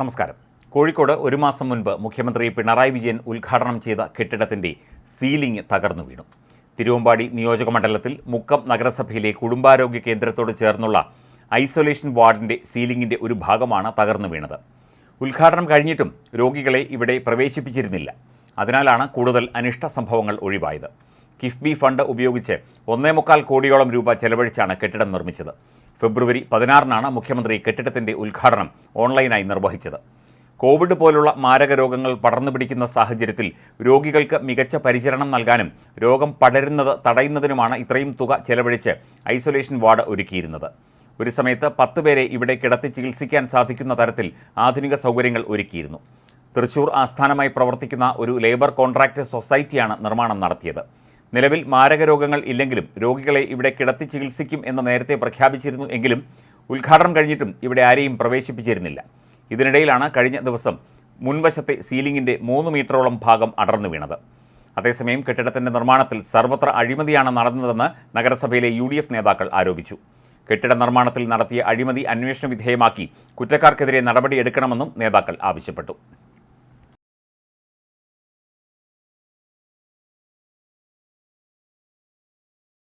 നമസ്കാരം. കോഴിക്കോട് ഒരു മാസം മുൻപ് മുഖ്യമന്ത്രി പിണറായി വിജയൻ ഉദ്ഘാടനം ചെയ്ത കെട്ടിടത്തിന്റെ സീലിംഗ് തകർന്നു വീണു. തിരുവമ്പാടി നിയോജക മണ്ഡലത്തിൽ മുക്കം നഗരസഭയിലെ കുടുംബാരോഗ്യ കേന്ദ്രത്തോട് ചേർന്നുള്ള ഐസൊലേഷൻ വാർഡിന്റെ സീലിംഗിന്റെ ഒരു ഭാഗമാണ് തകർന്നു വീണത്. ഉദ്ഘാടനം കഴിഞ്ഞിട്ടും രോഗികളെ ഇവിടെ പ്രവേശിപ്പിച്ചിരുന്നില്ല. അതിനാലാണ് കൂടുതൽ അനിഷ്ട സംഭവങ്ങൾ ഒഴിവായത്. കിഫ്ബി ഫണ്ട് ഉപയോഗിച്ച് ഒന്നേ മുക്കാൽ കോടിയോളം രൂപ ചെലവഴിച്ചാണ് കെട്ടിടം നിർമ്മിച്ചത്. ഫെബ്രുവരി പതിനാറിനാണ് മുഖ്യമന്ത്രി കെട്ടിടത്തിന്റെ ഉദ്ഘാടനം ഓൺലൈനായി നിർവഹിച്ചത്. കോവിഡ് പോലുള്ള മാരക രോഗങ്ങൾ പടർന്നു പിടിക്കുന്ന സാഹചര്യത്തിൽ രോഗികൾക്ക് മികച്ച പരിചരണം നൽകാനും രോഗം പടരുന്നത് തടയുന്നതിനുമാണ് ഇത്രയും തുക ചെലവഴിച്ച് ഐസൊലേഷൻ വാർഡ് ഒരുക്കിയിരുന്നത്. ഒരു സമയത്ത് പത്ത് പേരെ ഇവിടെ കിടത്തി ചികിത്സിക്കാൻ സാധിക്കുന്ന തരത്തിൽ ആധുനിക സൗകര്യങ്ങൾ ഒരുക്കിയിരുന്നു. തൃശൂർ ആസ്ഥാനമായി പ്രവർത്തിക്കുന്ന ഒരു ലേബർ കോൺട്രാക്ട് സൊസൈറ്റിയാണ് നിർമ്മാണം നടത്തിയത്. നിലവിൽ മാരക രോഗങ്ങൾ ഇല്ലെങ്കിലും രോഗികളെ ഇവിടെ കിടത്തി ചികിത്സിക്കും എന്ന് നേരത്തെ പ്രഖ്യാപിച്ചിരുന്നു എങ്കിലും ഉദ്ഘാടനം കഴിഞ്ഞിട്ടും ഇവിടെ ആരെയും പ്രവേശിപ്പിച്ചിരുന്നില്ല. ഇതിനിടയിലാണ് കഴിഞ്ഞ ദിവസം മുൻവശത്തെ സീലിംഗിന്റെ മൂന്ന് മീറ്ററോളം ഭാഗം അടർന്നു വീണത്. അതേസമയം കെട്ടിടത്തിന്റെ നിർമ്മാണത്തിൽ സർവത്ര അഴിമതിയാണ് നടന്നതെന്ന് നഗരസഭയിലെ യു നേതാക്കൾ ആരോപിച്ചു. കെട്ടിട നിർമ്മാണത്തിൽ നടത്തിയ അഴിമതി അന്വേഷണ വിധേയമാക്കി കുറ്റക്കാർക്കെതിരെ നടപടിയെടുക്കണമെന്നും നേതാക്കൾ ആവശ്യപ്പെട്ടു.